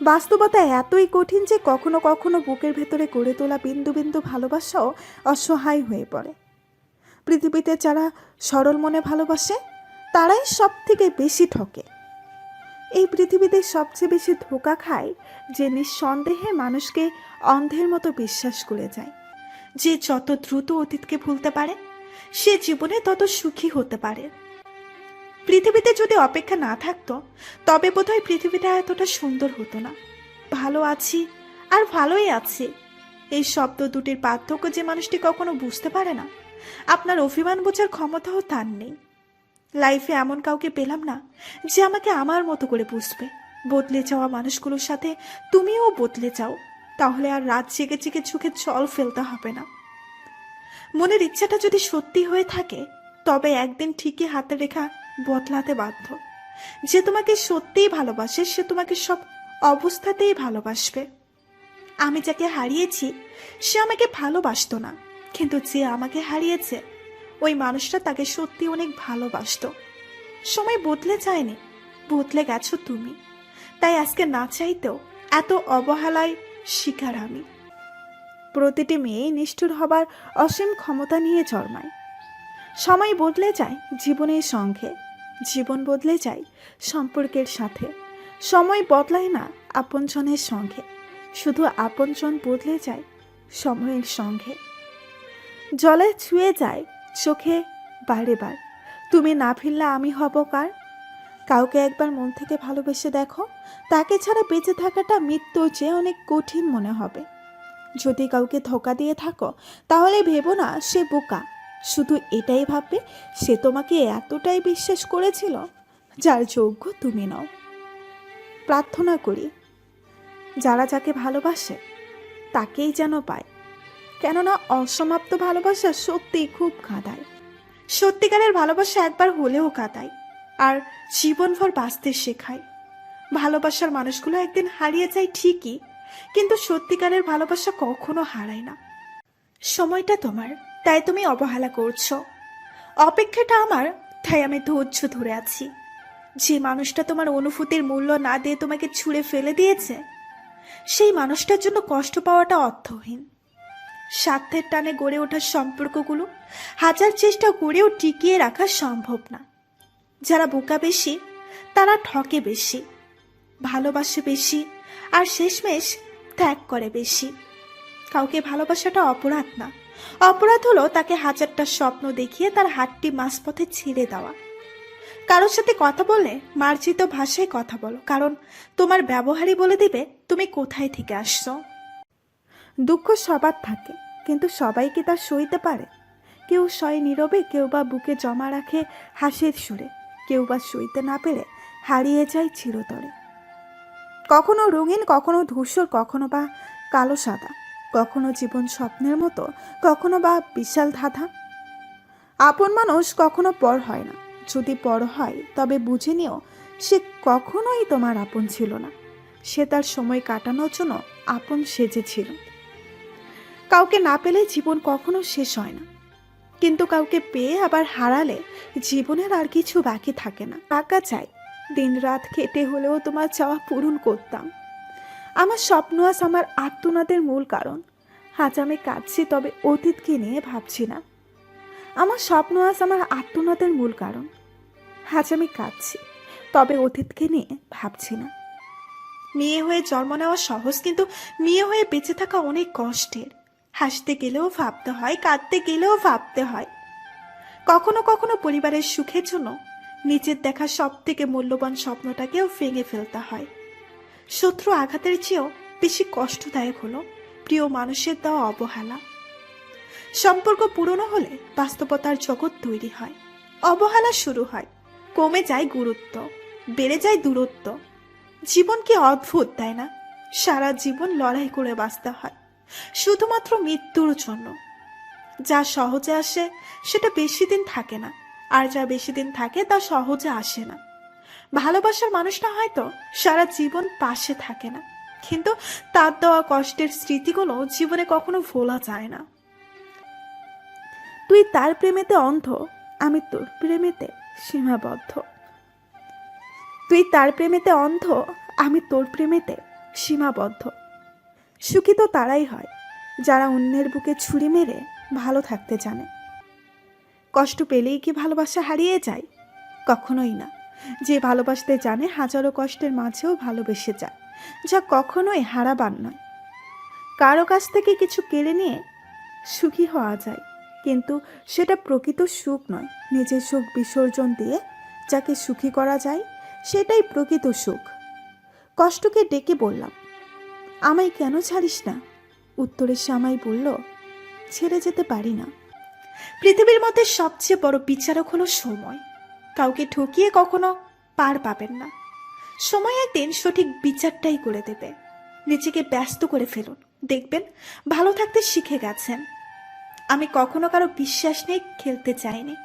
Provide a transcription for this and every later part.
বাস্তবতা এতই কঠিন যে কখনো কখনো বুকের ভেতরে গড়ে তোলা বিন্দু বিন্দু ভালোবাসাও অসহায় হয়ে পড়ে। পৃথিবীতে যারা সরল মনে ভালোবাসে, তারাই সব থেকে বেশি ঠকে। এই পৃথিবীতে সবচেয়ে বেশি ধোকা খায় যে নিঃসন্দেহে মানুষকে অন্ধের মতো বিশ্বাস করে যায়। যে যত দ্রুত অতীতকে ভুলতে পারে, সে জীবনে তত সুখী হতে পারে। পৃথিবীতে যদি অপেক্ষা না থাকতো, তবে বোধহয় পৃথিবীটা এতটা সুন্দর হতো না। ভালো আছি আর ভালোই আছি। এই শব্দ দুটির পার্থক্য যে মানুষটি কখনো বুঝতে পারে না, আপনার অভিমান বোঝার ক্ষমতাও তার নেই। লাইফে এমন কাউকে পেলাম না যে আমাকে আমার মতো করে বুঝবে। বদলে যাওয়া মানুষগুলোর সাথে তুমিও বদলে যাও, তাহলে আর রাত জেগে জেগে চোখে জল ফেলতে হবে না। মনের ইচ্ছাটা যদি সত্যি হয়ে থাকে, তবে একদিন ঠিকই হাতে রেখা বদলাতে বাধ্য। যে তোমাকে সত্যিই ভালোবাসে, সে তোমাকে সব অবস্থাতেই ভালোবাসবে। আমি যাকে হারিয়েছি, সে আমাকে ভালোবাসতো না। কিন্তু যে আমাকে হারিয়েছে, ওই মানুষটা তাকে সত্যি অনেক ভালোবাসতো। সময় বদলে যায়নি, বদলে গেছো তুমি। তাই আজকে না চাইতেও এত অবহেলায় শিকার আমি। প্রতিটি মেয়ে নিষ্ঠুর হবার অসীম ক্ষমতা নিয়ে জন্মায়। সময় বদলে যায় জীবনের সঙ্গে। জীবন বদলে যায় সম্পর্কের সাথে। সময় বদলায় না আপনজনের সঙ্গে। শুধু আপনজন বদলে যায় সময়ের সঙ্গে। জলে ছুঁয়ে যায় চোখে বারে বার। তুমি না ফিরলে আমি হব কার? কাউকে একবার মন থেকে ভালোবেসে দেখো। তাকে ছাড়া বেঁচে থাকাটা মৃত্যুর চেয়ে অনেক কঠিন মনে হবে। যদি কাউকে ধোকা দিয়ে থাকো, তাহলে ভেবো না সে বোকা। শুধু এটাই ভাববে, সে তোমাকে এতটাই বিশ্বাস করেছিল, যার যোগ্য তুমি নও। প্রার্থনা করি, যারা যাকে ভালোবাসে, তাকেই যেন পায়। কেননা অসমাপ্ত ভালোবাসা সত্যিই খুব কাঁদায়। সত্যিকারের ভালোবাসা একবার হলেও কাঁদায়, আর জীবনভর বাঁচতে শেখায়। ভালোবাসার মানুষগুলো একদিন হারিয়ে যায় ঠিকই, কিন্তু সত্যিকারের ভালোবাসা কখনো হারায় না। সময়টা তোমার। তাই তুমি অবহেলা করছ। অপেক্ষাটা আমার, তাই আমি ধৈর্য ধরে আছি। যে মানুষটা তোমার অনুভূতির মূল্য না দিয়ে তোমাকে ছুঁড়ে ফেলে দিয়েছে, সেই মানুষটার জন্য কষ্ট পাওয়াটা অর্থহীন। স্বার্থের টানে গড়ে ওঠার সম্পর্কগুলো হাজার চেষ্টা করেও টিকিয়ে রাখা সম্ভব না। যারা বোকা বেশি, তারা ঠকে বেশি। ভালোবাসে বেশি আর শেষমেশ ত্যাগ করে বেশি। কাউকে ভালোবাসাটা অপরাধ না। অপরাধ হলো তাকে হাজারটা স্বপ্ন দেখিয়ে তার হাতটি মাঝপথে ছিঁড়ে দেওয়া। কারোর সাথে কথা বলে মার্জিত ভাষায় কথা বলো, কারণ তোমার ব্যবহারই বলে দিবে তুমি কোথায় থেকে আসছো। দুঃখ সবার থাকে, কিন্তু সবাই কি তা সইতে পারে? কেউ সয় নীরবে, কেউ বা বুকে জমা রাখে হাসির সুরে, কেউ বা সইতে না পেরে হারিয়ে যায় চিরতরে। কখনো রঙিন, কখনো ধূসর, কখনো বা কালো সাদা। কখনো জীবন স্বপ্নের মতো, কখনো বা বিশাল ধাঁধা। আপন মানুষ কখনো পর হয় না। যদি পর হয়, তবে বুঝে নিও, সে কখনোই তোমার আপন ছিল না। সে তার সময় কাটানোর জন্য আপন সেজেছিল। কাউকে না পেলে জীবন কখনো শেষ হয় না। কিন্তু কাউকে পেয়ে আবার হারালে জীবনের আর কিছু বাকি থাকে না। টাকা চাই। দিন রাত খেটে হলেও তোমার চাওয়া পূরণ করতাম। আমার স্বপ্ন আজ আমার আত্মনাদের মূল কারণ। আজ আমি কাঁদছি, তবে অতীতকে নিয়ে ভাবছি না। আমার স্বপ্ন আজ আমার আত্মনাদের মূল কারণ। আজ আমি কাঁদছি, তবে অতীতকে নিয়ে ভাবছি না। মেয়ে হয়ে জন্ম নেওয়া সহজ, কিন্তু মেয়ে হয়ে বেঁচে থাকা অনেক কষ্টের। হাসতে গেলেও ভাবতে হয়, কাঁদতে গেলেও ভাবতে হয়। কখনো কখনো পরিবারের সুখের জন্য নিজের দেখা সব থেকে মূল্যবান স্বপ্নটাকেও ভেঙে ফেলতে হয়। শত্রু আঘাতের চেয়েও বেশি কষ্টদায়ক হলো প্রিয় মানুষের দেওয়া অবহেলা। সম্পর্ক পুরনো হলে বাস্তবতার জগৎ তৈরি হয়। অবহেলা শুরু হয়। কমে যায় গুরুত্ব, বেড়ে যায় দূরত্ব। জীবন কি অদ্ভুত, তাই না? সারা জীবন লড়াই করে বাঁচতে হয়। শুধুমাত্র মৃত্যুর জন্য। যা সহজে আসে, সেটা বেশি দিন থাকে না। আর যা বেশি দিন থাকে, তা সহজে আসে না। ভালোবাসার মানুষটা হয়তো সারা জীবন পাশে থাকে না। কিন্তু তার দেওয়া কষ্টের স্মৃতিগুলো জীবনে কখনো ভোলা যায় না। তুই তার প্রেমেতে অন্ধ, আমি তোর প্রেমেতে সীমাবদ্ধ। তুই তার প্রেমেতে অন্ধ, আমি তোর প্রেমেতে সীমাবদ্ধ। সুখী তো তারাই হয়, যারা অন্যের বুকে ছুরি মেরে ভালো থাকতে জানে। কষ্ট পেলেই কি ভালোবাসা হারিয়ে যায়? কখনোই না। যে ভালোবাসতে জানে হাজারো কষ্টের মাঝেও ভালোবেসে যায়, যা কখনোই হারাবার নয়। কারও কাছ থেকে কিছু কেড়ে নিয়ে সুখী হওয়া যায়, কিন্তু সেটা প্রকৃত সুখ নয়। নিজের সুখ বিসর্জন দিয়ে যাকে সুখী করা যায়, সেটাই প্রকৃত সুখ। কষ্টকে ডেকে বললাম, আমায় কেন ছাড়িস না? উত্তরে শ্যামাই বলল, ছেড়ে যেতে পারি না। পৃথিবীর মধ্যে সবচেয়ে বড় বিচারক হলো সময়। কাউকে ঠকিয়ে কখনো পার পাবেন না। সময় একদিন সঠিক বিচারটাই করে দেবে। নিজেকে ব্যস্ত করে ফেলুন। দেখবেন ভালো থাকতে শিখে গেছেন। আমি কখনো কারও বিশ্বাস নিয়ে খেলতে চাইনি।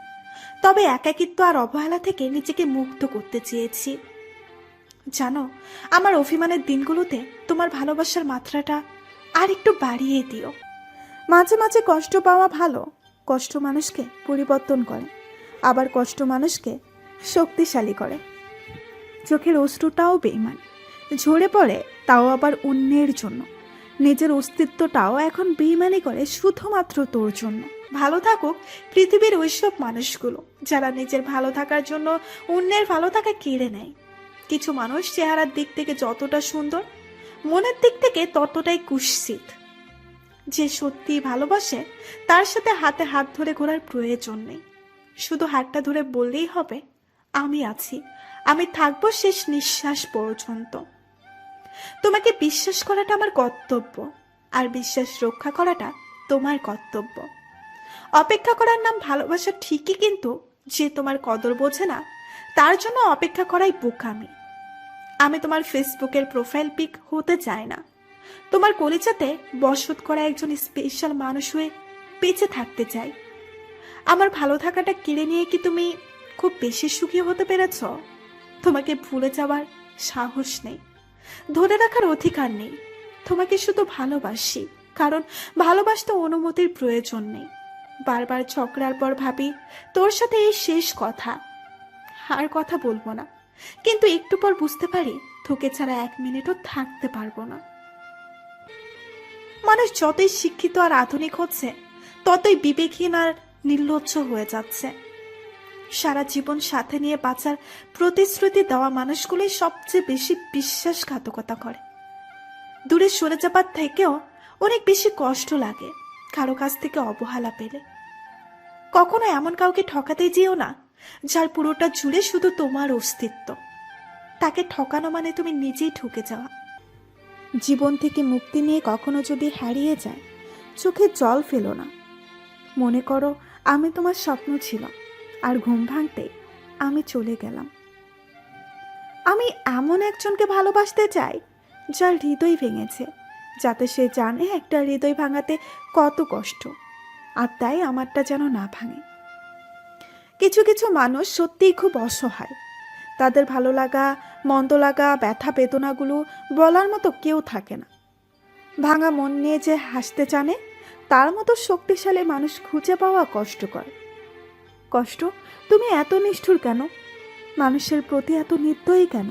তবে একাকিত্ব আর অবহেলা থেকে নিজেকে মুক্ত করতে চেয়েছি। জানো, আমার অভিমানের দিনগুলোতে তোমার ভালোবাসার মাত্রাটা আর একটু বাড়িয়ে দিও। মাঝে মাঝে কষ্ট পাওয়া ভালো। কষ্ট মানুষকে পরিবর্তন করে। আবার কষ্ট মানুষকে শক্তিশালী করে। চোখের অশ্রুটাও বেইমান ঝরে পড়ে তাও আবার অন্যের জন্য। নিজের অস্তিত্বটাও এখন বেইমানি করে শুধুমাত্র তোর জন্য। ভালো থাকুক পৃথিবীর ওইসব মানুষগুলো, যারা নিজের ভালো থাকার জন্য অন্যের ভালো থাকা কেড়ে নেয়। কিছু মানুষ চেহারার দিক থেকে যতটা সুন্দর, মনের দিক থেকে ততটাই কুৎসিত। যে সত্যি ভালোবাসে, তার সাথে হাতে হাত ধরে ঘোরার প্রয়োজন নেই। শুধু হাতটা ধরে বললেই হবে, আমি আছি। আমি থাকব শেষ নিঃশ্বাস পর্যন্ত। তোমাকে বিশ্বাস করাটা আমার কর্তব্য, আর বিশ্বাস রক্ষা করাটা তোমার কর্তব্য। অপেক্ষা করার নাম ভালোবাসা ঠিকই কিন্তু যে তোমার কদর বোঝে না, তার জন্য অপেক্ষা করাই বোকামি। আমি তোমার ফেসবুকের প্রোফাইল পিক হতে চাই না। তোমার কলিজাতে বসত করা একজন স্পেশাল মানুষ হয়ে বেঁচে থাকতে চাই। আমার ভালো থাকাটা কেড়ে নিয়ে কি তুমি খুব বেশি সুখী হতে পেরেছ? তোমাকে ভুলে যাওয়ার সাহস নেই। ধরে রাখার অধিকার নেই। তোমাকে শুধু ভালোবাসি, কারণ ভালোবাসতে অনুমতির প্রয়োজন নেই। বারবার ঝগড়ার পর ভাবি, তোর সাথে এই শেষ কথা। আর কথা বলব না। কিন্তু একটু পর বুঝতে পারি, তোকে ছাড়া এক মিনিটও থাকতে পারব না। মানুষ যতই শিক্ষিত আর আধুনিক হচ্ছে, ততই বিবেকহীন আর নির্লজ্জ হয়ে যাচ্ছে। সারা জীবন সাথে নিয়ে বাঁচার প্রতিশ্রুতি দেওয়া মানুষগুলোই সবচেয়ে বেশি বিশ্বাসঘাতকতা করে। দূরে সরে যাবার থেকেও অনেক বেশি কষ্ট লাগে কারও কাছ থেকে অবহেলা পেলে। কখনো এমন কাউকে ঠকাতে যেও না, যার পুরোটা জুড়ে শুধু তোমার অস্তিত্ব। তাকে ঠকানো মানে তুমি নিজেই ঠকে যাওয়া। জীবন থেকে মুক্তি নিয়ে কখনো যদি হারিয়ে যায়, চোখে জল ফেলো না। মনে করো আমি তোমার স্বপ্ন ছিলাম আর ঘুম ভাঙতে আমি চলে গেলাম। আমি এমন একজনকে ভালোবাসতে চাই, যার হৃদয় ভেঙেছে, যাতে সে জানে একটা হৃদয় ভাঙাতে কত কষ্ট, আর তাই আমারটা যেন না ভাঙে। কিছু কিছু মানুষ সত্যিই খুব অসহায়। তাদের ভালো লাগা, মন্দ লাগা, ব্যথা বেদনাগুলো বলার মতো কেউ থাকে না। ভাঙা মন নিয়ে যে হাসতে জানে তার মতো শক্তিশালী মানুষ খুঁজে পাওয়া কষ্টকর। কষ্ট, তুমি এত নিষ্ঠুর কেন? মানুষের প্রতি এত নির্দয়ী কেন?